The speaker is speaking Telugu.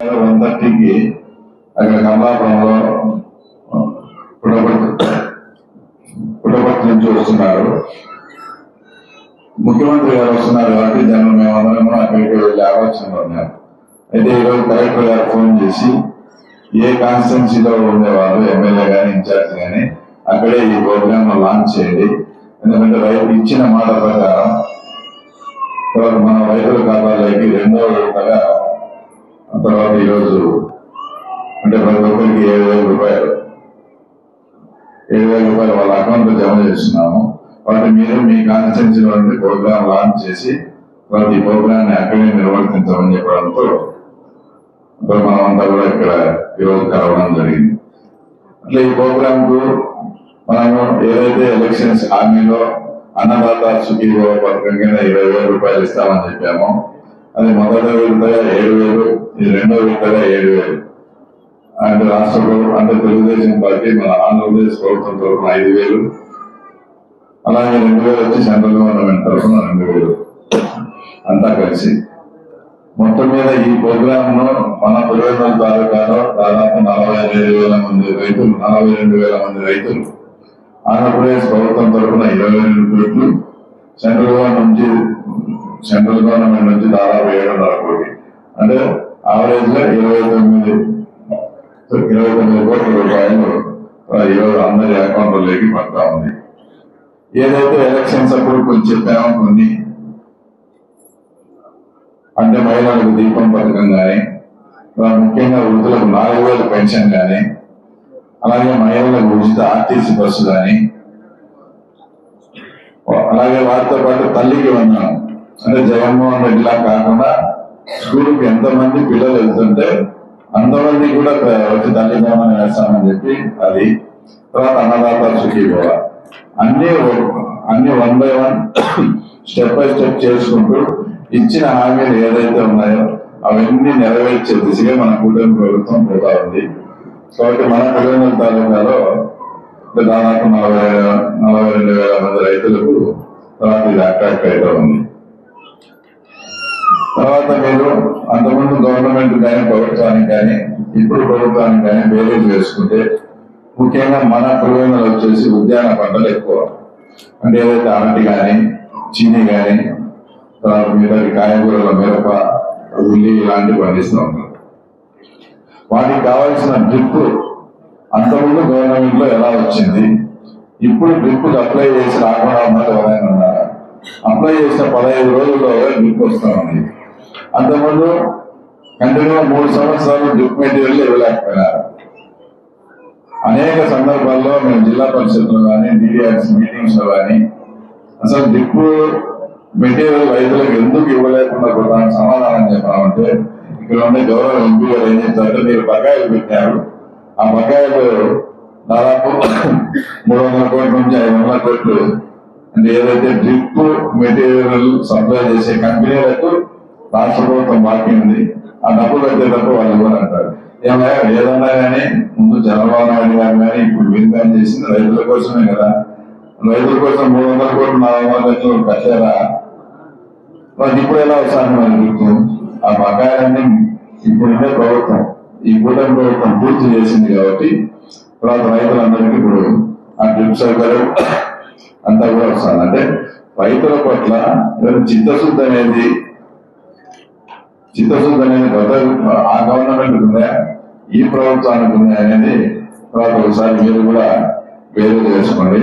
వన్ థర్టీకి అక్కడ కమలాపురంలో పుట్టపర్తి పుట్టపర్తి నుంచి వస్తున్నారు. ముఖ్యమంత్రి గారు వస్తున్నారు కాబట్టి జనం మేమందరం కూడా అక్కడికి వెళ్ళే ఆలోచనలో ఉన్నారు అయితే ఈరోజు కలెక్టర్ గారు ఫోన్ చేసి ఏ కాన్స్టిట్యున్సీలో ఉండేవాళ్ళు ఎమ్మెల్యే కానీ ఇన్ఛార్జ్ కానీ అక్కడే ఈ ప్రోగ్రామ్ లాంచ్ చేయండి. ఎందుకంటే రైతు ఇచ్చిన మాట ప్రకారం మన రైతుల ఖాతాలోకి రెండో విడతగా తర్వాత ఈరోజు అంటే ప్రతి ఒక్కరికి ఏడు వేల రూపాయలు. ఏడు వేల రూపాయలు వాళ్ళ అకౌంట్ జమ చేస్తున్నాము. వాటి మీరు మీ కాన్స్టిట్యున్సీలో ప్రోగ్రామ్ లాంచ్ చేసి వాళ్ళకి ఈ ప్రోగ్రామ్ అక్కడే నిర్వర్తించమని చెప్పడంతో ఇప్పుడు మనం అంతా కూడా ఇక్కడ ఈరోజు కలవడం జరిగింది. అట్లా ఈ ప్రోగ్రామ్కు మనము ఏదైతే ఎలక్షన్స్ హామీలో అన్నదాత సుఖీభవ పథకం కింద ఇరవై వేల రూపాయలు ఇస్తామని చెప్పాము అది మొదటి విడతగా ఏడు వేలు ఇది రెండో విడతగా ఏడు వేలు. అంటే రాష్ట్ర ప్రభుత్వం అంటే తెలుగుదేశం పార్టీ మన ఆంధ్రప్రదేశ్ ప్రభుత్వం తరఫున ఐదు వేలు. అలాగే రెండు వేలు వచ్చి సెంట్రల్ గవర్నమెంట్ తరఫున రెండు వేలు. అంతా కలిసి. మొత్తం మీద ఈ ప్రోగ్రామ్లో మన ప్రయోజనాల తాలూకాలో దాదాపు నలభై ఐదు వేల మంది రైతులు నలభై రెండు వేల మంది రైతులు ఆంధ్రప్రదేశ్ ప్రభుత్వం తరఫున ఇరవై రెండు కోట్లు సెంట్రల్ గవర్నమెంట్ నుంచి సెంట్రల్ గవర్నమెంట్ నుంచి దాదాపు ఏడున్నర కోటి అంటే ఆవరేజ్గా ఇరవై తొమ్మిది ఇరవై తొమ్మిది కోట్ల రూపాయలు ఈరోజు అందరి అకౌంట్లోకి పడతా ఉంది. ఏదైతే ఎలక్షన్స్ అప్పుడు కొన్ని చెప్పామో కొన్ని అంటే మహిళలకు దీపం పథకం కానీ ముఖ్యంగా వృద్ధులకు నాలుగు వేల పెన్షన్ కానీ అలాగే మహిళలకు ఉచిత ఆర్టీసీ బస్సు కానీ అలాగే వారితో పాటు తల్లికి వందనం. అంటే జగన్మోహన్ రెడ్డిలా కాకుండా స్కూల్కి ఎంతమంది పిల్లలు వెళ్తుంటే అంతమంది కూడా వచ్చి తల్లి వేస్తామని చెప్పి అది. తర్వాత అన్నదాత సుఖీభవ అన్ని అన్ని one by one step by step చేసుకుంటూ ఇచ్చిన హామీలు ఏదైతే ఉన్నాయో అవన్నీ నెరవేర్చే దిశగా మన కూటమి ప్రభుత్వం పోతా ఉంది. కాబట్టి మన పిల్లల తాలూకాలో దాదాపు నలభై నలభై రెండు వేల మంది రైతులకు తర్వాత ఇది అట్రాక్ట్ అవుతా ఉంది. తర్వాత మీరు అంతకుముందు గవర్నమెంట్ కానీ ప్రభుత్వానికి కానీ ఇప్పుడు ప్రభుత్వానికి కానీ బేరీలు వేసుకుంటే ముఖ్యంగా మన ప్రయోజనాలు వచ్చేసి ఉద్యాన పంటలు ఎక్కువ. అంటే ఏదైతే అరటి కానీ చీని కానీ తర్వాత మీద కాయగూరల మిరప ఉల్లి ఇలాంటివి పండిస్తూ ఉంటారు వాటికి కావాల్సిన డ్రిప్ అంతకుముందు గవర్నమెంట్లో ఎలా వచ్చింది ఇప్పుడు డ్రిప్ అప్లై చేసి రాకుండా ఉన్నది ఎవరైనా ఉన్నారా? అప్లై చేసిన పదహైదు రోజుల్లో డ్రిప్ వస్తామండి ఉంది. అంతకుముందు కంటిన్యూ మూడు సంవత్సరాలు డ్రిప్ మెటీరియల్ ఇవ్వలేకపోయినారు. అనేక సందర్భాల్లో మేము జిల్లా పరిషత్లో కానీ డిడిఆర్స్ మీటింగ్స్లో కానీ అసలు డ్రిప్ మెటీరియల్ రైతులకు ఎందుకు ఇవ్వలేకుండా కూడా సమాధానం చెప్పామంటే ఇక్కడ ఉండే గౌరవ ఎంపీ గారు ఏం చెప్తారంటే మీరు బకాయిలు పెట్టారు. ఆ బకాయిలు దాదాపు మూడు వందల కోట్ల నుంచి ఐదు వందల కోట్లు. అంటే ఏదైతే డ్రిప్ మెటీరియల్ సప్లై చేసే కంపెనీలకు రాష్ట్ర ప్రభుత్వం బాకీ ఉంది. ఆ డబ్బులు కట్టేటప్పుడు వాళ్ళు కూడా అంటారు? ఏమయ్యా ఏదన్నా కానీ ముందు చంద్రబాబు నాయుడు గారు కానీ ఇప్పుడు వినిపని చేసింది రైతుల కోసమే కదా. రైతుల కోసం మూడు వందల కోట్లు నాలుగు వందల కోట్లు కట్టారా? వాళ్ళు ఇప్పుడు ఎలా వస్తాను మరి ఆ బకాయిలన్నీ ఇప్పుడుండే ప్రభుత్వం. ఈ కూటమి ప్రభుత్వం పూర్తి చేసింది కాబట్టి తర్వాత రైతులందరికీ ఇప్పుడు ఆ డ్రిప్ సౌకర్యం అంతా కూడా వస్తుంది. అంటే రైతుల పట్ల చిత్తశుద్ధి అనేది చిత్తశుద్ధి అనేది గత ఆ గవర్నమెంట్ ఉందా? ఈ ప్రభుత్వానికి ఉందా అనేది తర్వాత ఒకసారి మీరు కూడా వేరు చేసుకోండి